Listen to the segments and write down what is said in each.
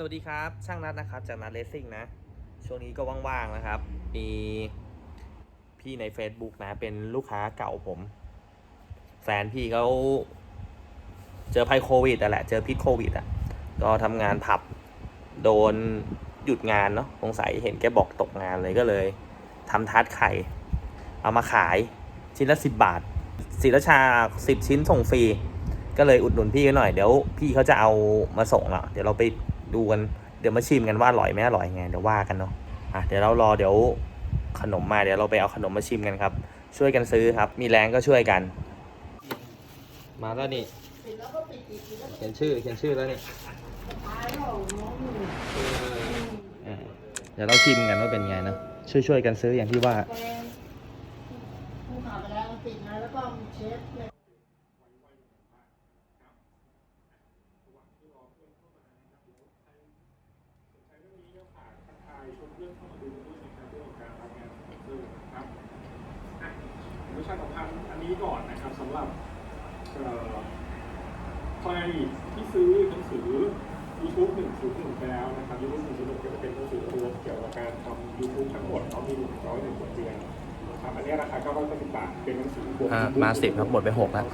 สวัสดีครับ ช่างนัดนะครับ จากนัดเลสซิ่งนะ ช่วงนี้ก็ว่างๆนะครับ มีพี่ใน Facebook นะ เป็นลูกค้าเก่าผม แฟนพี่เขาเจอภัยโควิดอะแหละ เจอพิษโควิดอะ ก็ทำงานผับ โดนหยุดงานเนาะสงสัยเห็นแกบอกตกงานเลยก็เลยทำทาร์ตไข่ เอามาขายชิ้นละสิบบาทศิรชาสิบชิ้นส่งฟรี ก็เลยอุดหนุนพี่เขาหน่อย เดี๋ยวพี่เขาจะเอามาส่งละเดี๋ยวเราไป ดูกันเดี๋ยวมาชิมกันว่าอร่อยไหมอร่อยไงเดี๋ยวว่ากันเนาะอะเดี๋ยวเรารอเดี๋ยวขนมมาเดี๋ยวเราไปเอาขนมมาชิมกันครับ ช่วยกันซื้อครับ มีแรงก็ช่วยกัน มาแล้วนี่เขียนชื่อเขียนชื่อแล้วนี่เดี๋ยวเราชิมกันว่าเป็นไงนะช่วยช่วยกันซื้ออย่างที่ว่า ผู้ขับไปแล้วติดนะแล้วก็เชฟเนี่ยประชาสัมพันธ์อันนี้ก่อนนะครับสำหรับเอ่อใครที่ซื้อหนังสือ YouTube 101ไปแล้วนะครับ YouTube 101ก็จะเป็นหนังสือรวมเกี่ยวกับการทำ YouTube ทั้งหมดเขามี101บทเรียนนะครับอันนี้ราคา990บาทเป็นหนังสือรวม อะ YouTube มา10ครับหมดไปหกแล้ว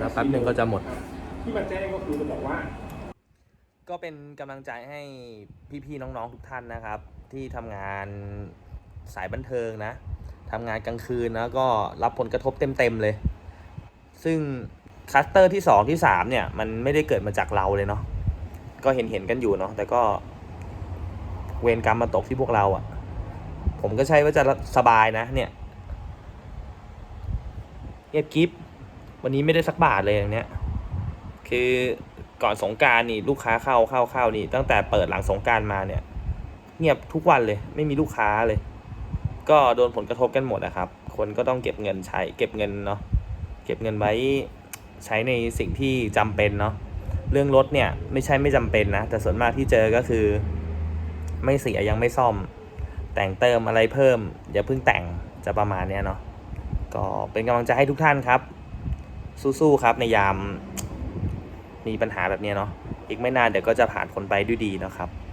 แล้วแป๊บหนึ่งก็จะหมด ที่มาแจ้งก็คือจะบอกว่า ก็เป็นกำลังใจให้พี่ๆน้องๆทุกท่านนะครับ ที่ทำงานสายบันเทิงนะทำงานกลางคืนนะก็รับผลกระทบเต็มๆเลย ซึ่งคลัสเตอร์ที่ 2 ที่ 3 เนี่ย มันไม่ได้เกิดมาจากเราเลยเนาะก็เห็นเห็นๆกันอยู่เนาะแต่ก็เวรกรรมมาตกที่พวกเราอะ่ะ ผมก็ใช่ว่าจะสบายนะ เนี่ยเงียบกิฟวันนี้ไม่ได้สักบาทเลยอย่างเนี้ย คือ ก่อนสงการนี่ลูกค้าเข้าเข้าเข้านี่ ตั้งแต่เปิดหลังสงการมาเนี่ย เงียบทุกวันเลย ไม่มีลูกค้าเลย ก็โดนผลกระทบกันหมดนะครับ คนก็ต้องเก็บเงินใช้ เก็บเงินเนาะเก็บเงินไว้ใช้ในสิ่งที่จำเป็นเนาะเรื่องรถเนี่ยไม่ใช่ไม่จำเป็นนะ แต่ส่วนมากที่เจอก็คือ ไม่เสียยังไม่ซ่อม แต่งเติมอะไรเพิ่ม อย่าเพิ่งแต่งจะประมาณเนี้ยเนาะก็เป็นกำลังใจให้ทุกท่านครับ สู้ๆครับในยาม มีปัญหาแบบนี้เนาะอีกไม่นานเดี๋ยวก็จะผ่านคนไปด้วยดีนะครับ